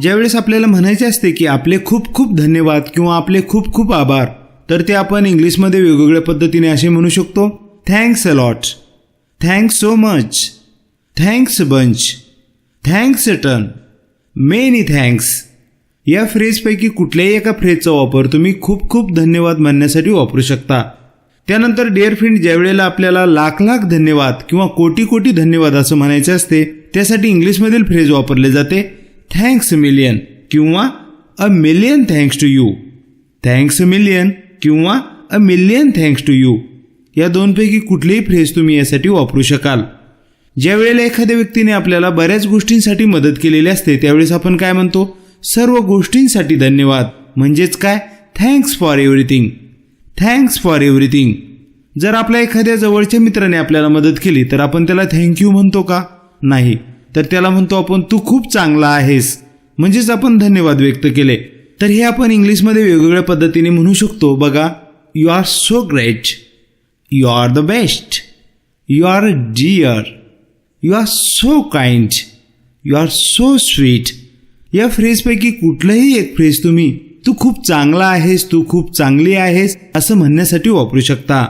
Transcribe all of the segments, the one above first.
ज्यावेळेस आपल्याला म्हणायचे असते की आपले खूप खूप धन्यवाद किंवा आपले खूप खूप आभार तर ते आपण इंग्लिशमध्ये वेगवेगळ्या पद्धतीने असे म्हणू शकतो thanks a lot thanks so much thanks bunch thanks ton many thanks या फ्रेजपैकी कुठल्याही एका फ्रेजचा वापर तुम्ही खूप खूप धन्यवाद म्हणण्यासाठी वापरू शकता. त्यानंतर डिअर फ्रेंड ज्यावेळेला आपल्याला लाख लाख धन्यवाद किंवा कोटी कोटी धन्यवाद असं म्हणायचे असते त्यासाठी इंग्लिशमधील फ्रेज वापरले जाते थँक्स मिलियन किंवा a million thanks to you thanks million किंवा a million thanks to you या दोनपैकी कुठलीही फ्रेज तुम्ही यासाठी वापरू शकाल. ज्या वेळेला एखाद्या व्यक्तीने आपल्याला बऱ्याच गोष्टींसाठी मदत केलेली असते त्यावेळेस आपण काय म्हणतो? सर्व गोष्टींसाठी धन्यवाद. म्हणजेच काय? Thanks for everything thanks for everything जर आपल्या एखाद्या जवळच्या मित्राने आपल्याला मदत केली तर आपण त्याला थँक्यू म्हणतो का? नाही. तर त्याला म्हणतो आपण तू खूप चांगला आहेस. म्हणजेच आपण धन्यवाद व्यक्त केले. तर हे आपण इंग्लिशमध्ये वेगवेगळ्या पद्धतीने म्हणू शकतो. बघा you are so great you are the best you are dear you are so kind you are so sweet या फ्रेजपैकी कुठलंही एक फ्रेज तुम्ही तू खूप चांगला आहेस. तू खूप चांगली आहेस. असं म्हणण्यासाठी वापरू शकता.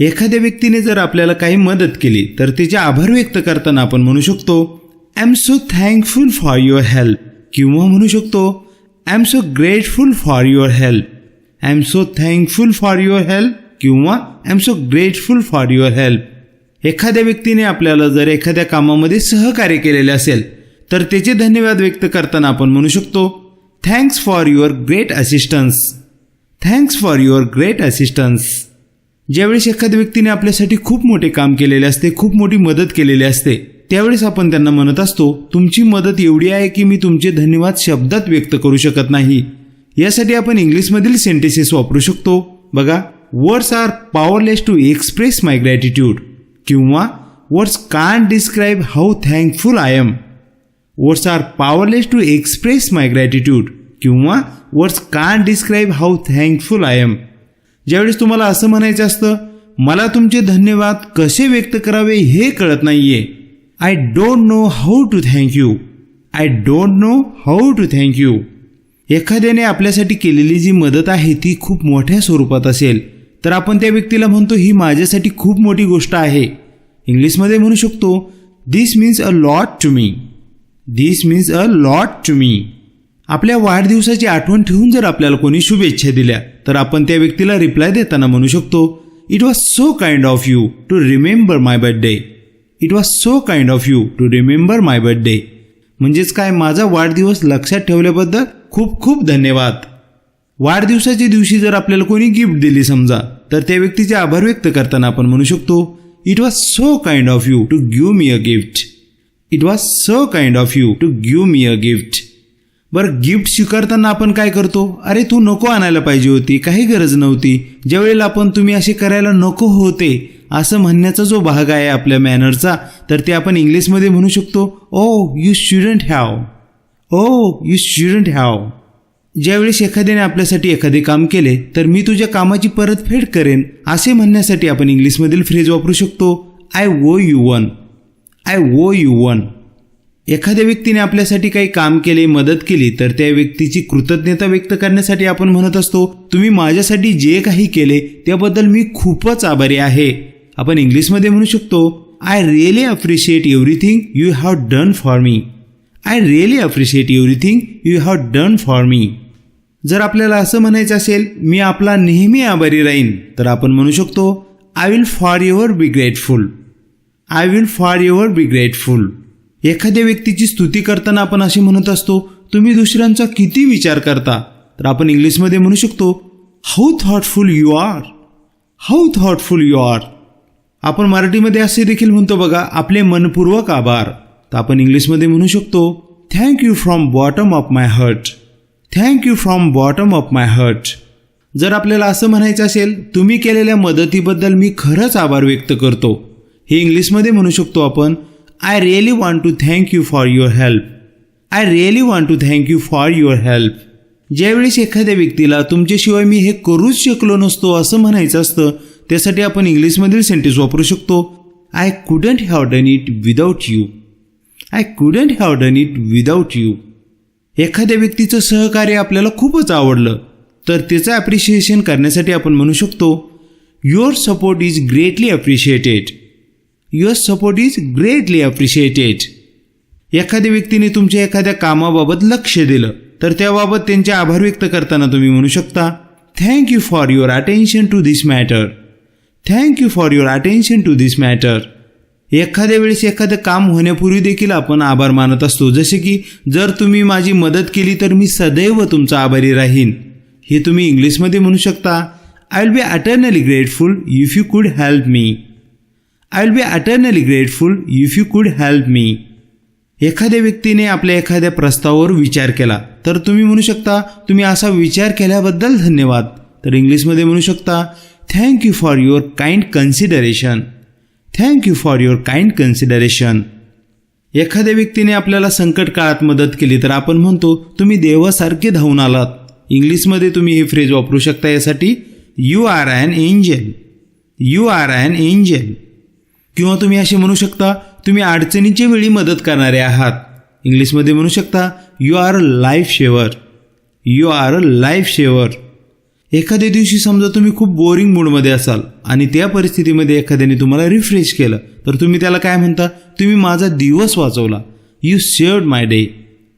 एखाद्या व्यक्तीने जर आपल्याला काही मदत केली तर तिचे आभार व्यक्त करताना आपण म्हणू शकतो I am so thankful for your help किंवा म्हणू शकतो I am so grateful for your help I am so thankful for your help किंवा I am so grateful for your help एखाद्या व्यक्तीने आपल्याला जर एखाद्या कामामध्ये सहकार्य केलेले असेल तर त्याचे धन्यवाद व्यक्त करताना आपण म्हणू शकतो thanks for your great assistance thanks for your great assistance ज्यावेळेस एखाद्या व्यक्तीने आपल्यासाठी खूप मोठे काम केलेले असते खूप मोठी मदत केलेली असते त्यावेळेस आपण त्यांना म्हणत असतो तुमची मदत एवढी आहे की मी तुमचे धन्यवाद शब्दात व्यक्त करू शकत नाही. यासाठी आपण इंग्लिशमधील सेंटेसेस वापरू शकतो. बघा words are powerless to express my gratitude किंवा words can't describe how thankful I am words are powerless to express my gratitude किंवा words can't describe how thankful I am ज्यावेळेस तुम्हाला असं म्हणायचं असतं मला तुमचे धन्यवाद कसे व्यक्त करावे हे कळत नाहीये. I don't know how to thank you I don't know how to thank you एखाद्याने आपल्यासाठी केलेली जी मदत आहे ती खूप मोठ्या स्वरूपात असेल. तर आपण त्या व्यक्तीला म्हणतो ही माझ्यासाठी खूप मोठी गोष्ट आहे. इंग्लिशमध्ये म्हणू शकतो this means a lot to me this means a lot to me आपल्या वाढदिवसाची आठवण ठेवून जर आपल्याला कोणी शुभेच्छा दिल्या तर आपण त्या व्यक्तीला रिप्लाय देताना म्हणू शकतो it was so kind of you to remember my birthday it was so kind of you to remember my birthday म्हणजेच काय माझा वाढदिवस लक्षात ठेवल्याबद्दल खूप खूप धन्यवाद. वाढदिवसाच्या दिवशी जर आपल्याला कोणी गिफ्ट दिली समजा तर त्या व्यक्तीचे आभार व्यक्त करताना आपण म्हणू शकतो it was so kind of you to give me a gift it was so kind of you to give me a gift बरं गिफ्ट स्वीकारताना आपण काय करतो? अरे तू नको आणायला पाहिजे होती काही गरज नव्हती. ज्यावेळेला आपण तुम्ही असे करायला नको होते असं म्हणण्याचा जो भाग आहे आपल्या मॅनरचा तर ते आपण इंग्लिशमध्ये म्हणू शकतो ओ you shouldn't have oh you shouldn't have ज्यावेळेस एखाद्याने आपल्यासाठी एखादे काम केले तर मी तुझ्या कामाची परतफेड करेन असे म्हणण्यासाठी आपण इंग्लिशमधील फ्रेज वापरू शकतो I owe you one I owe you one एखाद्या व्यक्तीने आपल्यासाठी काही काम केले मदत केली तर त्या व्यक्तीची कृतज्ञता व्यक्त करण्यासाठी आपण म्हणत असतो तुम्ही माझ्यासाठी जे काही केले त्याबद्दल मी खूपच आभारी आहे. आपण इंग्लिशमध्ये म्हणू शकतो I really appreciate everything you have done for me I really appreciate everything you have done for me जर आपल्याला असं म्हणायचं असेल मी आपला नेहमी आभारी राहीन तर आपण म्हणू शकतो I will for your be grateful I will for your be grateful एखाद्या व्यक्तीची स्तुती करताना आपण असे म्हणत असतो तुम्ही दुसऱ्यांचा किती विचार करता? तर आपण इंग्लिशमध्ये म्हणू शकतो how thoughtful you are how thoughtful you are आपण मराठीमध्ये असे देखील म्हणतो बघा आपले मनपूर्वक आभार. तर आपण इंग्लिशमध्ये म्हणू शकतो thank you from bottom of my heart thank you from bottom of my heart जर आपल्याला असं म्हणायचं असेल तुम्ही केलेल्या मदतीबद्दल मी खरंच आभार व्यक्त करतो. हे इंग्लिशमध्ये म्हणू शकतो आपण I really want to thank you for your help I really want to thank you for your help ज्यावेळेस एखाद्या व्यक्तीला तुमच्याशिवाय मी हे करूच शकलो नसतो असं म्हणायचं असतं त्यासाठी आपण इंग्लिशमधील सेंटेन्स वापरू शकतो. I couldn't have done it without you I couldn't have done it without you एखाद्या व्यक्तीचं सहकार्य आपल्याला खूपच आवडलं तर त्याचं ॲप्रिशिएशन करण्यासाठी आपण म्हणू शकतो your support is greatly appreciated your support is greatly appreciated एखाद्या व्यक्तीने तुमच्या एखाद्या कामाबाबत लक्ष दिलं तर त्याबाबत त्यांचे आभार व्यक्त करताना तुम्ही म्हणू शकता thank you for your attention to this matter thank you for your attention to this matter एखाद्या वेळेस एखादं काम होण्यापूर्वी देखील आपण आभार मानत असतो. जसे की जर तुम्ही माझी मदत केली तर मी सदैव तुमचा आभारी राहीन. हे तुम्ही इंग्लिशमध्ये म्हणू शकता. I will be utterly grateful if you could help me I will be utterly grateful if you could help me एखाद्या व्यक्तीने आपल्या एखाद्या प्रस्तावावर विचार केला तर तुम्ही म्हणू शकता तुम्ही असा विचार केल्याबद्दल धन्यवाद. तर इंग्लिशमध्ये म्हणू शकता thank you for your kind consideration thank you for your kind consideration एखाद्या व्यक्तीने आपल्याला संकट काळात मदत केली तर आपण म्हणतो तुम्ही देवासारखे धावून आलात. इंग्लिशमध्ये तुम्ही हे फ्रेज वापरू शकता यासाठी you are an angel you are an angel किंवा तुम्ही असे म्हणू शकता तुम्ही अडचणीच्या वेळी मदत करणारे आहात. इंग्लिशमध्ये म्हणू शकता you are a lifesaver you are a lifesaver एखाद्या दिवशी समजा तुम्ही खूप बोरिंग मूडमध्ये असाल आणि त्या परिस्थितीमध्ये एखाद्याने तुम्हाला रिफ्रेश केलं तर तुम्ही त्याला काय म्हणता? तुम्ही माझा दिवस वाचवला. You saved my day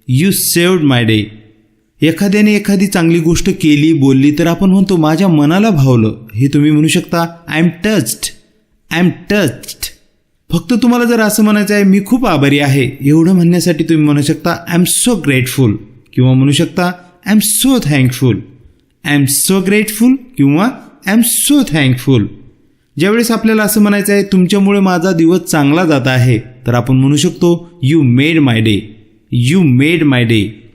you saved my day एखाद्याने एखादी चांगली गोष्ट केली बोलली तर आपण म्हणतो माझ्या मनाला भावलं. हे तुम्ही म्हणू शकता I am touched I am touched फक्त तुम्हाला जर असं म्हणायचं आहे मी खूप आभारी आहे एवढं म्हणण्यासाठी तुम्ही म्हणू शकता आय एम सो ग्रेटफुल किंवा म्हणू शकता I am so thankful I am so grateful किंवा आय एम सो थँकफुल ज्यावेळेस आपल्याला असं म्हणायचं आहे तुमच्यामुळे माझा दिवस चांगला जात आहे तर आपण म्हणू शकतो you made my day you made my day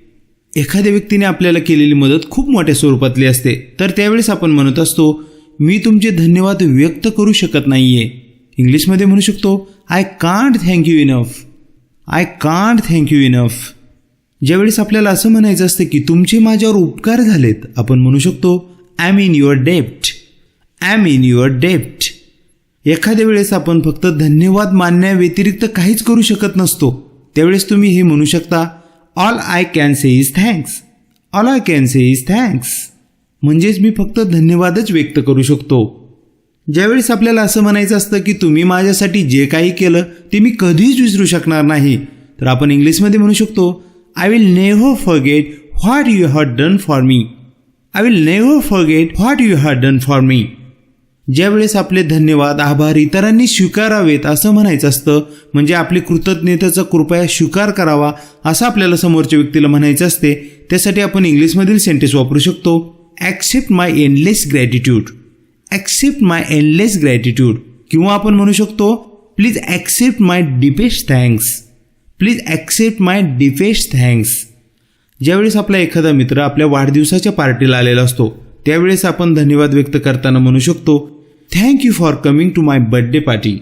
एखाद्या व्यक्तीने आपल्याला केलेली मदत खूप मोठ्या स्वरूपातली असते. तर त्यावेळेस आपण म्हणत असतो मी तुमचे धन्यवाद व्यक्त करू शकत नाही आहे इंग्लिशमध्ये म्हणू शकतो I can't thank you enough I can't thank you enough ज्यावेळेस आपल्याला असं म्हणायचं असतं की तुमचे माझ्यावर उपकार झालेत आपण म्हणू शकतो am in your dept am in your डेप्ट एखाद्या वेळेस आपण फक्त धन्यवाद मानण्याव्यतिरिक्त काहीच करू शकत नसतो. त्यावेळेस तुम्ही हे म्हणू शकता all I can say is thanks all I can say is thanks म्हणजेच मी फक्त धन्यवादच व्यक्त करू शकतो. ज्यावेळेस आपल्याला असं म्हणायचं असतं की तुम्ही माझ्यासाठी जे काही केलं ते मी कधीच विसरू शकणार नाही. तर आपण इंग्लिशमध्ये म्हणू शकतो I will never forget what you had done for me I will never forget what you had done for me ज्यावेळेस आपले धन्यवाद आभार इतरांनी स्वीकारावेत असं म्हणायचं असतं म्हणजे आपली कृतज्ञतेचा कृपया स्वीकार करावा असं आपल्याला समोरच्या व्यक्तीला म्हणायचं असते त्यासाठी आपण इंग्लिशमधील सेंटेन्स वापरू शकतो. Accept my endless gratitude accept my endless gratitude किंवा आपण म्हणू शकतो please accept my deepest thanks please accept my deepest thanks ज्यावेळेस आपला एखादा मित्र आपल्या वाढदिवसाच्या पार्टीला आलेला असतो त्यावेळेस आपण धन्यवाद व्यक्त करताना म्हणू शकतो thank you for coming to my birthday party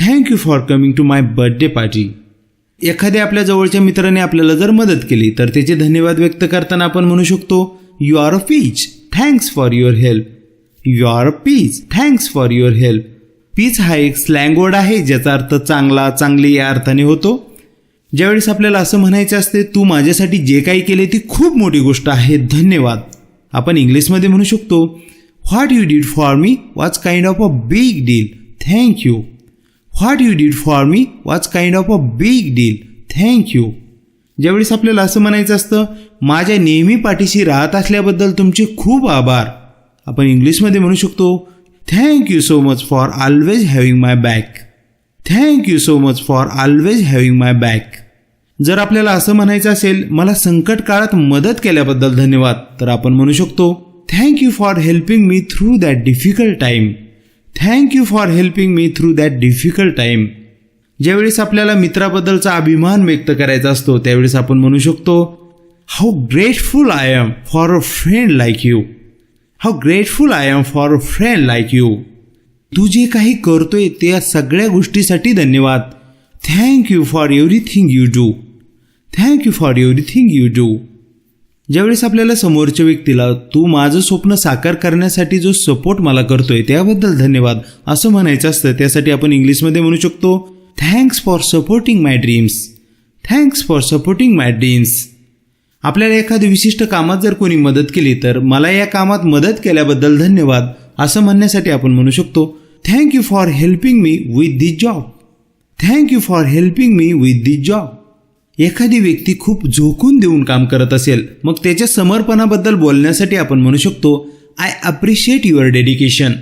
thank you for coming to my birthday party एखाद्या आपल्या जवळच्या मित्राने आपल्याला जर मदत केली तर त्याचे धन्यवाद व्यक्त करताना आपण म्हणू शकतो you are a peach thanks for your help you are a peach thanks for your help peach हा एक स्लँग वर्ड आहे ज्याचा अर्थ चांगला चांगली या अर्थाने होतो. ज्यावेळेस आपल्याला असं म्हणायचं असते तू माझ्यासाठी जे काही केले ती खूप मोठी गोष्ट आहे धन्यवाद. आपण इंग्लिशमध्ये म्हणू शकतो what you did for me was kind of a big deal thank you what you did for me was kind of a big deal thank you ज्यावेळेस आपल्याला असं म्हणायचं असतं माझ्या नेहमी पाठीशी राहत असल्याबद्दल तुमचे खूप आभार. आपण इंग्लिशमध्ये म्हणू शकतो thank you so much for always having my back thank you so much for always having my back जर आपल्याला असं म्हणायचं असेल मला संकट काळात मदत केल्याबद्दल धन्यवाद. तर आपण म्हणू शकतो thank you for helping me through that difficult time thank you for helping me through that difficult time ज्यावेळेस आपल्याला मित्राबद्दलचा अभिमान व्यक्त करायचा असतो त्यावेळेस आपण म्हणू शकतो how grateful I am for a friend like you how grateful I am for a friend like you तू जे काही करतोय त्या सगळ्या गोष्टीसाठी धन्यवाद. Thank you for everything you do thank you for everything you do ज्यावेळेस आपल्याला समोरच्या व्यक्तीला तू माझं स्वप्न साकार करण्यासाठी जो सपोर्ट मला करतोय त्याबद्दल धन्यवाद असं म्हणायचं असतं त्यासाठी आपण इंग्लिशमध्ये म्हणू शकतो thanks for supporting my dreams thanks for supporting my dreams आपल्याला एखाद्या विशिष्ट कामात जर कोणी मदत केली तर मला या कामात मदत केल्याबद्दल धन्यवाद असं म्हणण्यासाठी आपण म्हणू शकतो thank you for helping me with this job thank you for helping me with this job एखादी व्यक्ती खूप झोकून देऊन काम करत असेल मग त्याच्या समर्पणाबद्दल बोलण्यासाठी आपण म्हणू शकतो I appreciate your dedication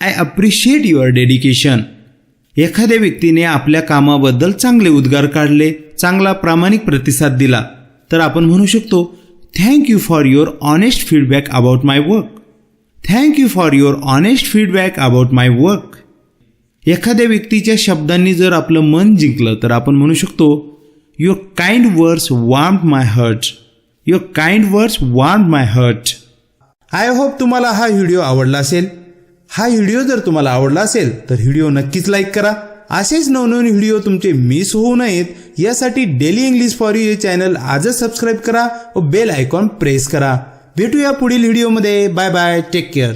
I appreciate your dedication एखाद्या व्यक्तीने आपल्या कामाबद्दल चांगले उद्गार काढले चांगला प्रामाणिक प्रतिसाद दिला तर आपण म्हणू शकतो thank you for your honest feedback about my work thank you for your honest feedback about my work एखाद्या व्यक्तीच्या शब्दांनी जर आपलं मन जिंकलं तर आपण म्हणू शकतो your kind words warm my heart your kind words warm my heart I hope तुम्हाला हा व्हिडिओ आवडला असेल. हा व्हिडिओ जर तुम्हाला आवडला असेल तर व्हिडिओ नक्कीच लाईक करा. असेच नवनवीन व्हिडिओ तुमचे मिस होऊ नयेत. यासाठी daily English for you channel आजच सबस्क्राईब करा व बेल आयकॉन प्रेस करा. भेटूया पुढील व्हिडिओमध्ये बाय बाय टेक केअर